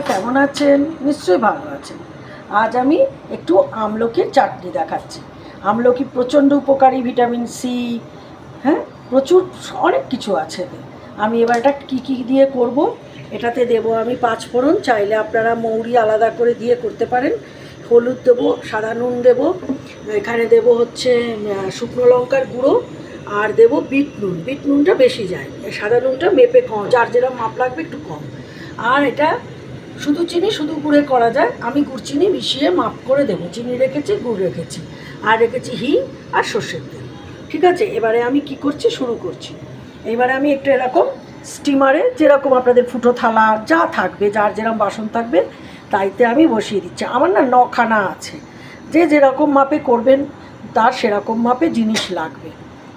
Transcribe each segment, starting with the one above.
কেমন আছেন? নিশ্চয়ই ভালো আছেন। আজ আমি একটু আমলকির চাটনি দেখাচ্ছি। আমলকি প্রচণ্ড উপকারী, ভিটামিন সি হ্যাঁ? প্রচুর অনেক কিছু আছে। আমি এবার এটা কী কী দিয়ে করব? এটাতে দেব আমি পাঁচ ফোড়ন। চাইলে আপনারা মৌরি আলাদা করে দিয়ে করতে পারেন। হলুদ দেবো, সাদা নুন দেবো। এখানে দেব হচ্ছে শুকনো লঙ্কার গুঁড়ো। আর দেব বিট নুন। বিট নুনটা বেশি যায়। সাদা নুনটা মেপে কম, যার যেরকম মাপ লাগবে একটু কম। আর এটা শুধু চিনি, শুধু গুড়ে করা যায়। আমি গুড় চিনি মিশিয়ে মাপ করে দেবো। চিনি রেখেছি, গুড় রেখেছি। আর রেখেছি হিং আর সর্ষের তেল। ঠিক আছে? এবারে আমি কি করছি? শুরু করছি। এবারে আমি একটু এরকম স্টিমারে যেরকম আপনাদের ফুটো থালা যা থাকবে, যার যেরকম বাসন থাকবে, তাইতে আমি বসিয়ে দিচ্ছি। আমার না নখানা আছে। যে যেরকম মাপে করবেন, তার সেরকম মাপে জিনিস লাগবে।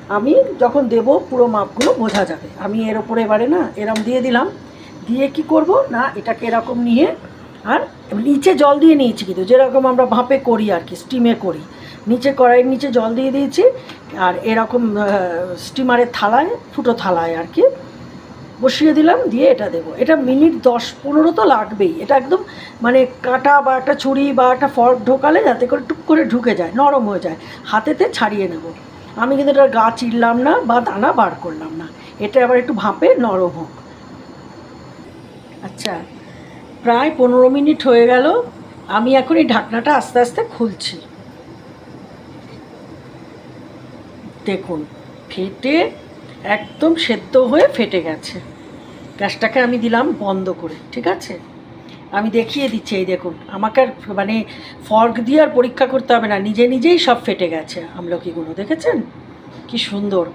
আমি যখন দেব, পুরো মাপগুলো বোঝা যাবে। আমি এর ওপরে এবারে না, এরম দিয়ে দিলাম। দিয়ে কি করব? না, এটাকে এরকম নিয়ে আর নিচে জল দিয়ে নিয়েছি কিন্তু, যেরকম আমরা ভাপে করি আর কি, স্টিমে করি। নিচে কড়াইয়ের নিচে জল দিয়ে দিয়েছি আর এরকম স্টিমারের থালায়, ফুটো থালায় আর কি বসিয়ে দিলাম, দিয়ে এটা দেবো। এটা মিনিট দশ পনেরো তো লাগবেই। এটা একদম মানে কাঁটা বা একটা ছুরি বা একটা ফর্ক ঢোকালে যাতে করে টুক করে ঢুকে যায়, নরম হয়ে যায়। হাতেতে ছাড়িয়ে নেব। আমি কিন্তু এটা গা চিরলাম না বা দানা বার করলাম না। এটা আবার একটু ভাপে নরম হোক। আচ্ছা প্রায় পনেরো মিনিট হয়ে গেল, আমি এখন এই ঢাকনাটা আস্তে আস্তে খুলছি। দেখুন, ফেটে একদম সেদ্ধ হয়ে ফেটে গেছে। গ্যাসটাকে আমি দিলাম বন্ধ করে, ঠিক আছে? আমি দেখিয়ে দিচ্ছি, এই দেখুন, আমাকে আর মানে ফর্ক দিয়ে আর পরীক্ষা করতে হবে না, নিজে নিজেই সব ফেটে গেছে আমলকিগুলো, দেখেছেন? কি সুন্দর।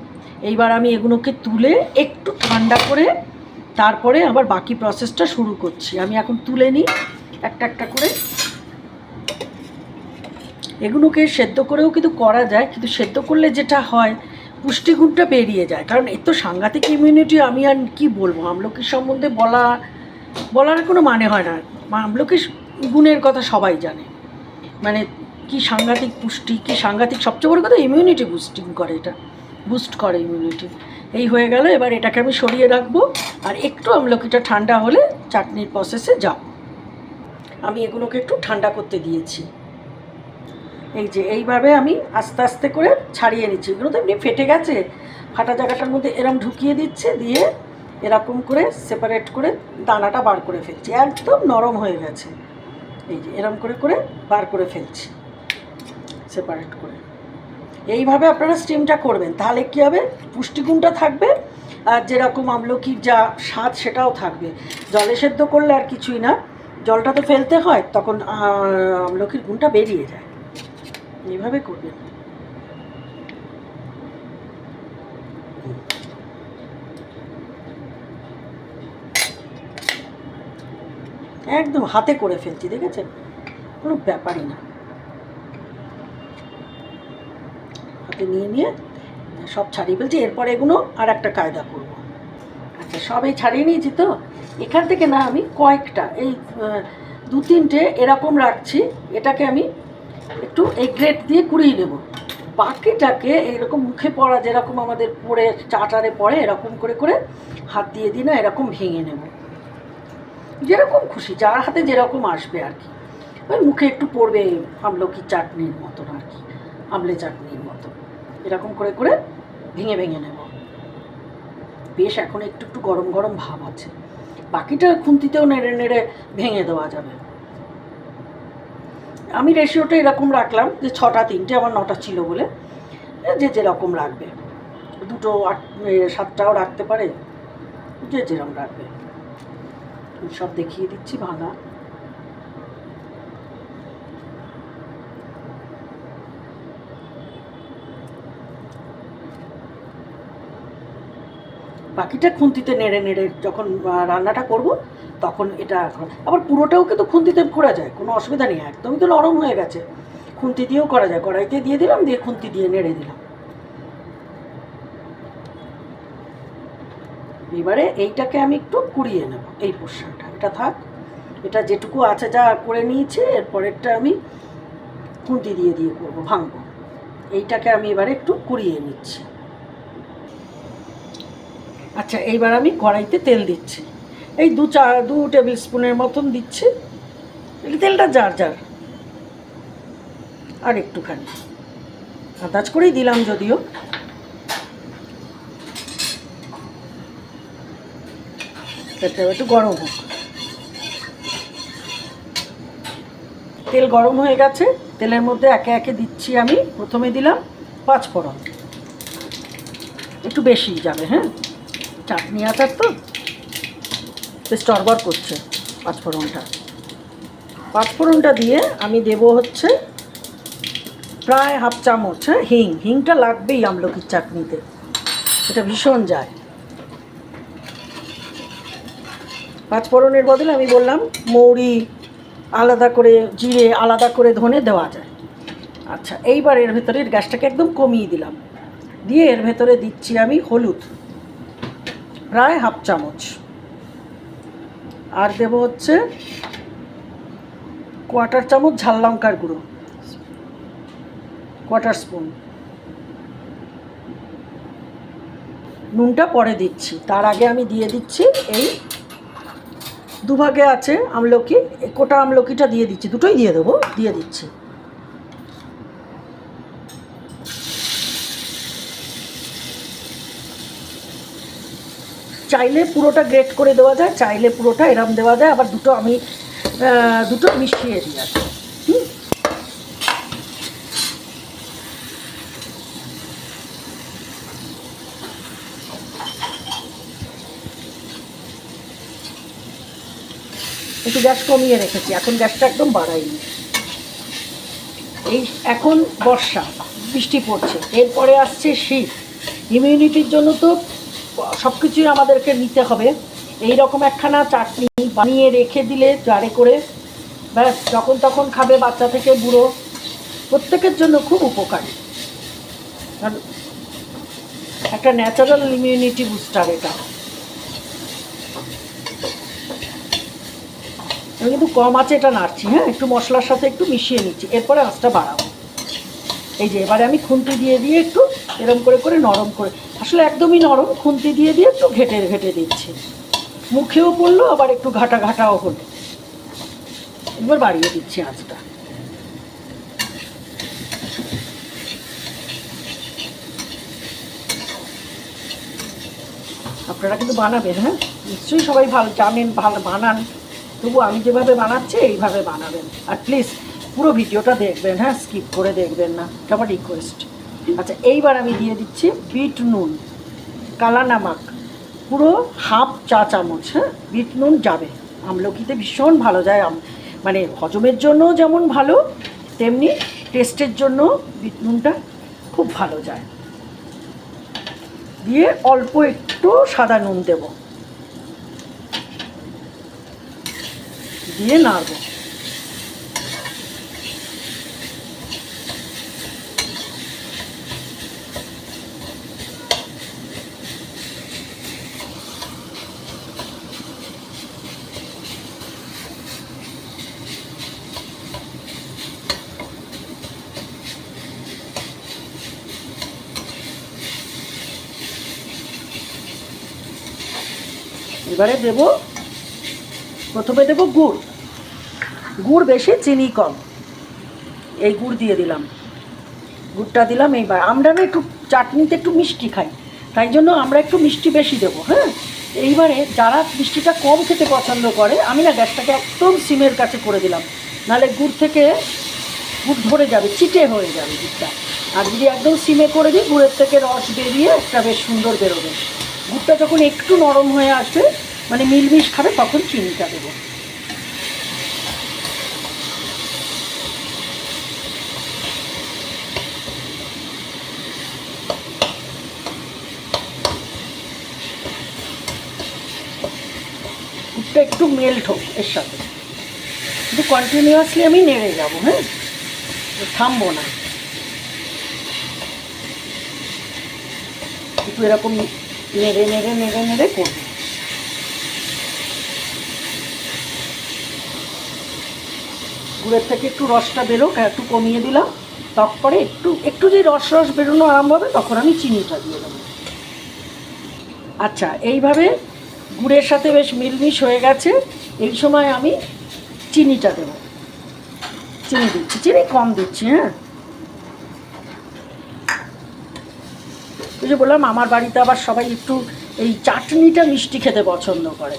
এইবার আমি এগুলোকে তুলে একটু ঠান্ডা করে তারপরে আবার বাকি প্রসেসটা শুরু করছি। আমি এখন তুলে নিই একটা একটা করে। এগুলোকে সেদ্ধ করেও কিন্তু করা যায়, কিন্তু সেদ্ধ করলে যেটা হয়, পুষ্টিগুণটা বেরিয়ে যায়। কারণ এর তো সাংঘাতিক ইমিউনিটি আমি আর কি বলব? আমলকির সম্বন্ধে বলা, বলার কোনো মানে হয় না। আমলকির গুণের কথা সবাই জানে। মানে কি সাংঘাতিক পুষ্টি, কি সাংঘাতিক, সবচেয়ে বড় কথা ইমিউনিটি বুস্টিং করে এটা। বুস্ট করে ইমিউনিটি এই হয়ে গেল, এবার এটাকে আমি সরিয়ে রাখব। আর একটু আমলকিটা ঠান্ডা হলে চাটনির প্রসেসে যাও। আমি এগুলোকে একটু ঠান্ডা করতে দিয়েছি। এই যে, এইভাবে আমি আস্তে আস্তে করে ছাড়িয়ে নিচ্ছি। এগুলো তো এমনি ফেটে গেছে। ফাটা জায়গাটার মধ্যে এরম ঢুকিয়ে দিচ্ছে, দিয়ে এরকম করে সেপারেট করে দানাটা বার করে ফেলছি। একদম নরম হয়ে গেছে। এই যে, এরম করে করে বার করে ফেলছি। সেপারেট করে। এইভাবে আপনারা স্টিমটা করবেন। তাহলে কী হবে? পুষ্টিগুণটা থাকবে, আর যেরকম আমলকির যা স্বাদ সেটাও থাকবে। জলে সেদ্ধ করলে আর কিছুই না। জলটা তো ফেলতে হয়, তখন আমলকির গুণটা বেরিয়ে যায়। এইভাবে করবেন। একদম হাতে করে ফেলছি, দেখেছেন? কোনো ব্যাপারই না। হাতে নিয়ে নিয়ে সব ছাড়িয়ে ফেলছি। এরপরে এগুলো আর একটা কায়দা করব। আচ্ছা সবই ছাড়িয়ে নিয়েছি তো? এখান থেকে না আমি কয়েকটা, এই দু তিনটে এরকম রাখছি। এটাকে আমি একটু এই গ্রেট দিয়ে কুড়িয়ে নেব। বাকিটাকে এরকম মুখে পড়া যেরকম আমাদের পড়ে চাটারে পড়ে, এরকম করে করে হাত দিয়ে দিই না এরকম ভেঙে নেব। যেরকম খুশি, যার হাতে যেরকম আসবে আর কি। ওই মুখে একটু পড়বে আমলকি চাটনির মতন আর কি, আমলে চাটনির মতো এরকম করে করে ভেঙে ভেঙে নেব। বেশ, এখন একটু একটু গরম গরম ভাব আছে। বাকিটা খুন্তিতেও নেড়ে নেড়ে ভেঙে দেওয়া যাবে। আমি রেশিওটা এরকম রাখলাম যে ছটা, তিনটে, আমার নটা ছিল বলে। যে যেরকম রাখবে। দুটো, আট সাতটাও রাখতে পারে। যে যেরকম রাখবে। সব দেখিয়ে দিচ্ছি, ভাঙা। বাকিটা খুন্তিতে নেড়ে নেড়ে যখন রান্নাটা করব, তখন এটা আবার পুরোটাও কিন্তু খুন্তিতে করা যায়, কোনো অসুবিধা নেই, একদমই তো নরম হয়ে গেছে। খুন্তি দিয়েও করা যায়, কড়াইতে দিয়ে দিলাম, দিয়ে খুন্তি দিয়ে নেড়ে দিলাম। এবারে এইটাকে আমি একটু কুড়িয়ে নেব, এই পোর্শনটা। এটা থাক, এটা যেটুকু আছে যা করে নিয়েছি, এরপরেরটা আমি খুন্তি দিয়ে দিয়ে করব, ভাঙবো। এইটাকে আমি এবারে একটু কুড়িয়ে নিচ্ছি। আচ্ছা এইবার আমি কড়াইতে তেল দিচ্ছি। এই দু চা, দু টেবিল স্পুনের মতন দিচ্ছি। তেলটা যার যার। আর একটুখানি। আন্দাজ করেই দিলাম যদিও। তেলটা একটু গরম হোক। তেল গরম হয়ে গেছে। তেলের মধ্যে একে একে দিচ্ছি আমি। প্রথমে দিলাম পাঁচ ফোড়ন। একটু বেশি যাবে হ্যাঁ? চাটনি আচার তো। বেশ টরবর করছে পাঁচফোড়নটা। পাঁচফোড়নটা দিয়ে আমি দেব হচ্ছে প্রায় হাফ চামচ হ্যাঁ হিং। হিংটা লাগবেই আমলকির চাটনিতে। এটা ভীষণ যায়। পাঁচফোড়নের বদলে আমি বললাম, মৌরি আলাদা করে, জিরে আলাদা করে ধনে দেওয়া যায়। আচ্ছা এইবার এর ভেতরে গ্যাসটাকে একদম কমিয়ে দিলাম। দিয়ে এর ভেতরে দিচ্ছি আমি হলুদ। প্রায় হাফ চামচ। আর দেব হচ্ছে কোয়াটার চামচ ঝাল লঙ্কার গুঁড়ো। Quarter spoon. নুনটা পরে দিচ্ছি। তার আগে আমি দিয়ে দিচ্ছি এই দুভাগে আছে আমলকি। কোটা আমলকিটা দিয়ে দিচ্ছি। দুটোই দিয়ে দেবো। দিয়ে দিচ্ছি। চাইলে পুরোটা গ্রেট করে দেওয়া যায়, চাইলে পুরোটা এরম দেওয়া যায়, আবার দুটো আমি দুটো মিশিয়ে দিই আর একটু গ্যাস কমিয়ে রেখেছি, এখন গ্যাসটা একদম বাড়াইনি। এই এখন বর্ষা, বৃষ্টি পড়ছে, এরপরে আসছে শীত। ইমিউনিটির জন্য তো সব কিছুই আমাদেরকে নিতে হবে। এই রকম একখানা চাটনি বানিয়ে রেখে দিলে জারে করে, ব্যাস, যখন তখন খাবে বাচ্চা থেকে বুড়ো। প্রত্যেকের জন্য খুব উপকারী। একটা ন্যাচারাল ইমিউনিটি বুস্টার এটা। আমি কিন্তু কম আছে এটা নাড়ছি হ্যাঁ একটু মশলার সাথে একটু মিশিয়ে নিচ্ছি। এরপরে আঁচটা বাড়াবো। এই যে, এবারে আমি খুন্তি দিয়ে দিয়ে একটু এরম করে করে, নরম করে। আসলে একদমই নরম, খুন্তি দিয়ে দিয়ে একটু ঘেটে ঘেটে দিচ্ছি। মুখেও পড়ল, আবার একটু ঘাটা, ঘাটাও হলো। এবার বাড়িয়ে দিচ্ছি আঁচটা। আপনারা কিন্তু বানাবেন হ্যাঁ? নিশ্চয়ই সবাই ভালো, জানেন, ভালো বানান। তবু আমি যেভাবে বানাচ্ছি, এইভাবে বানাবেন। আর প্লিজ পুরো ভিডিওটা দেখবেন হ্যাঁ? স্কিপ করে দেখবেন না। এটা আমার রিকোয়েস্ট আচ্ছা এইবার আমি দিয়ে দিচ্ছি বিট নুন, কালা নামাক, পুরো হাফ চা চামচ হ্যাঁ বিট নুন যাবে। আমলকিতে ভীষণ ভালো যায় মানে হজমের জন্য যেমন ভালো, তেমনি টেস্টের জন্য বিট নুনটা খুব ভালো যায়। দিয়ে অল্প একটু সাদা নুন দেব। দিয়ে নাড়বো। এবারে দেব, প্রথমে দেব গুড়। গুড় বেশি, চিনি কম। এই গুড় দিয়ে দিলাম। গুড়টা দিলাম এইবার। আমরা না একটু চাটনিতে একটু মিষ্টি খাই। তাই জন্য আমরা একটু মিষ্টি বেশি দেবো হ্যাঁ? এইবারে যারা মিষ্টিটা কম খেতে পছন্দ করে, আমি না গ্যাসটাকে একদম সিমের কাছে করে দিলাম। নাহলে গুড় থেকে গুড় ধরে যাবে, চিটে হয়ে যাবে গুড়টা। আর যদি একদম সিমে করে দিই, গুড়ের থেকে রস বেরিয়ে একটা বেশ সুন্দর বেরোবে। গুড়টা যখন একটু নরম হয়ে আসবে মানে মিলমিশ খাবে, তখন চিনিটা দেবো। গুড়টা একটু মেল্ট হোক এর সাথে। কিন্তু কন্টিনিউয়াসলি আমি নেড়ে যাব হ্যাঁ? থামবো না। একটু এরকম নেড়ে নেড়ে নেড়ে নেড়ে করব। গুড়ের থেকে একটু রসটা বেরোক একটু কমিয়ে দিলাম। তারপরে একটু একটু যে রস রস বেরোনো আরম্ভ হবে, তখন আমি চিনিটা দিয়ে দেবো। আচ্ছা এইভাবে গুড়ের সাথে বেশ মিলমিশ হয়ে গেছে। এই সময় আমি চিনিটা দেব। চিনি দিচ্ছি। চিনি কম দিচ্ছি হ্যাঁ? ওই যে বললাম, আমার বাড়িতে আবার সবাই একটু এই চাটনিটা মিষ্টি খেতে পছন্দ করে।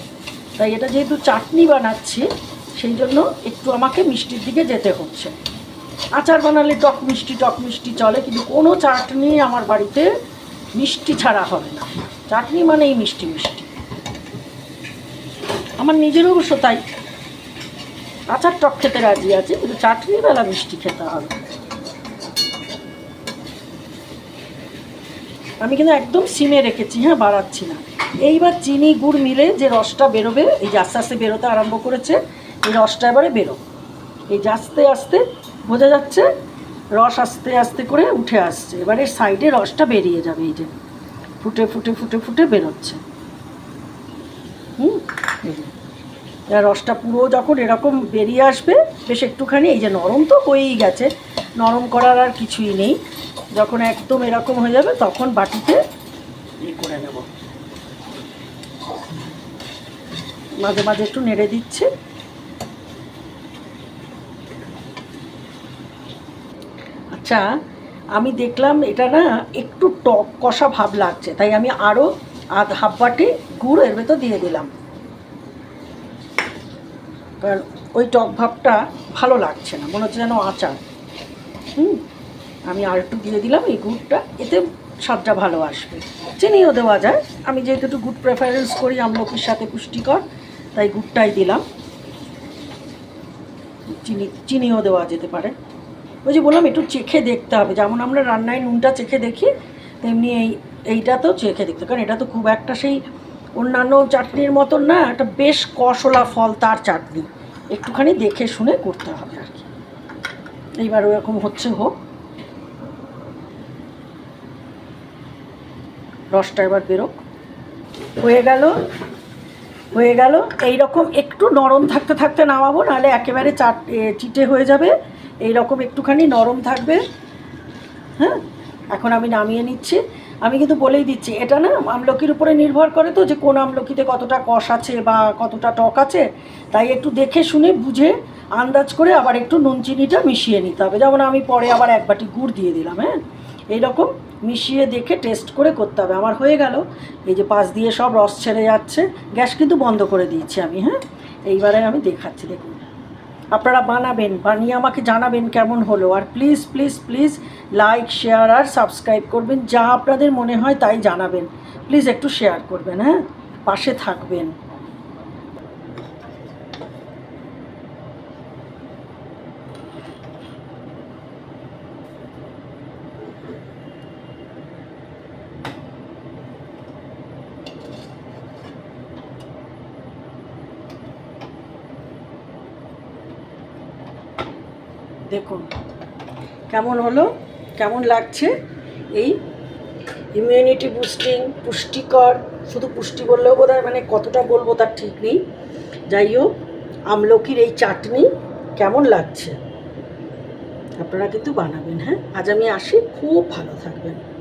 তাই এটা যেহেতু চাটনি বানাচ্ছি, সেই জন্য একটু আমাকে মিষ্টির দিকে যেতে হচ্ছে। আচার বানালে টক মিষ্টি টক মিষ্টি চলে, কিন্তু কোনো চাটনি আমার বাড়িতে মিষ্টি ছাড়া হবে না। চাটনি মানেই মিষ্টি মিষ্টি। আমার নিজের অবশ্য তাই। আচার টক খেতে রাজি আছে, কিন্তু চাটনি বেলা মিষ্টি খেতে হবে। আমি কিন্তু একদম সিমে রেখেছি হ্যাঁ বাড়াচ্ছি না। এইবার চিনি, গুড় মিলে যে রসটা বেরোবে, এই যে আস্তে আস্তে বেরোতে আরম্ভ করেছে, এই রসটা এবারে বেরো। এই যে আস্তে আস্তে বোঝা যাচ্ছে, রস আস্তে আস্তে করে উঠে আসছে। এবারে সাইডে রসটা বেরিয়ে যাবে, এই যে ফুটে ফুটে ফুটে ফুটে বেরোচ্ছে। হুম রসটা পুরো যখন এরকম বেরিয়ে আসবে, বেশ একটুখানি, এই যে নরম তো হয়েই গেছে, নরম করার আর কিছুই নেই। যখন একদম এরকম হয়ে যাবে তখন বাটিতে ই করে নেব। মাঝে মাঝে একটু নেড়ে দিচ্ছে। আচ্ছা আমি দেখলাম এটা না একটু টক কষা ভাব লাগছে তাই আমি আরও আধ হাফ বাটি গুড় এর ভেতর দিয়ে দিলাম। কারণ ওই টক ভাবটা ভালো লাগছে না মনে হচ্ছে যেন আচার। হুম? আমি আর একটু দিয়ে দিলাম এই গুড়টা। এতে স্বাদটা ভালো আসবে। চিনিও দেওয়া যায়। আমি যেহেতু একটু গুড় প্রেফারেন্স করি আমলকির সাথে পুষ্টিকর, তাই গুড়টাই দিলাম। চিনি, চিনিও দেওয়া যেতে পারে। ওই যে বললাম, একটু চেখে দেখতে হবে। যেমন আমরা রান্নায় নুনটা চেখে দেখি, তেমনি এই, এইটাতেও চেখে দেখতে কারণ এটা তো খুব একটা সেই অন্যান্য চাটনির মতন না, একটা বেশ কষলা ফল তার চাটনি। একটুখানি দেখে শুনে করতে হবে আর কি। এইবার ওরকম হচ্ছে হোক। রসটা এবার বেরোক। হয়ে গেল হয়ে গেল। এই রকম একটু নরম থাকতে থাকতে নামাবো, নাহলে একেবারে চাট চিটে হয়ে যাবে। এই রকম একটুখানি নরম থাকবে। হ্যাঁ? এখন আমি নামিয়ে নিচ্ছি। আমি কিন্তু বলেই দিচ্ছি, এটা না আমলকির উপরে নির্ভর করে তো যে কোন আমলকিতে কতটা কষ আছে বা কতটা টক আছে। তাই একটু দেখে শুনে, বুঝে, আন্দাজ করে আবার একটু নুন চিনিটা মিশিয়ে নিতে হবে। যেমন আমি পরে আবার এক বাটি গুড় দিয়ে দিলাম হ্যাঁ? এইরকম মিশিয়ে দেখে টেস্ট করে করতে হবে। আমার হয়ে গেল। এই যে পাশ দিয়ে সব রস ছেড়ে যাচ্ছে। গ্যাস কিন্তু বন্ধ করে দিয়েছি আমি হ্যাঁ? এইবারে আমি দেখাচ্ছি, দেখুন। আপনারা বানাবেন, বানিয়ে আমাকে জানাবেন কেমন হলো। আর please please please like share R subscribe করবেন। যা আপনাদের মনে হয় তাই জানাবেন। প্লিজ একটু শেয়ার করবেন হ্যাঁ? পাশে থাকবেন। দেখুন, কেমন হলো, কেমন লাগছে? এই ইমিউনিটি বুস্টিং পুষ্টিকর, শুধু পুষ্টি বললেও বোধ মানে কতটা বলব তার ঠিক নেই। যাই হোক, আমলকির এই চাটনি কেমন লাগছে? আপনারা কিন্তু বানাবেন হ্যাঁ? আজ আমি আসি, খুব ভালো থাকবেন।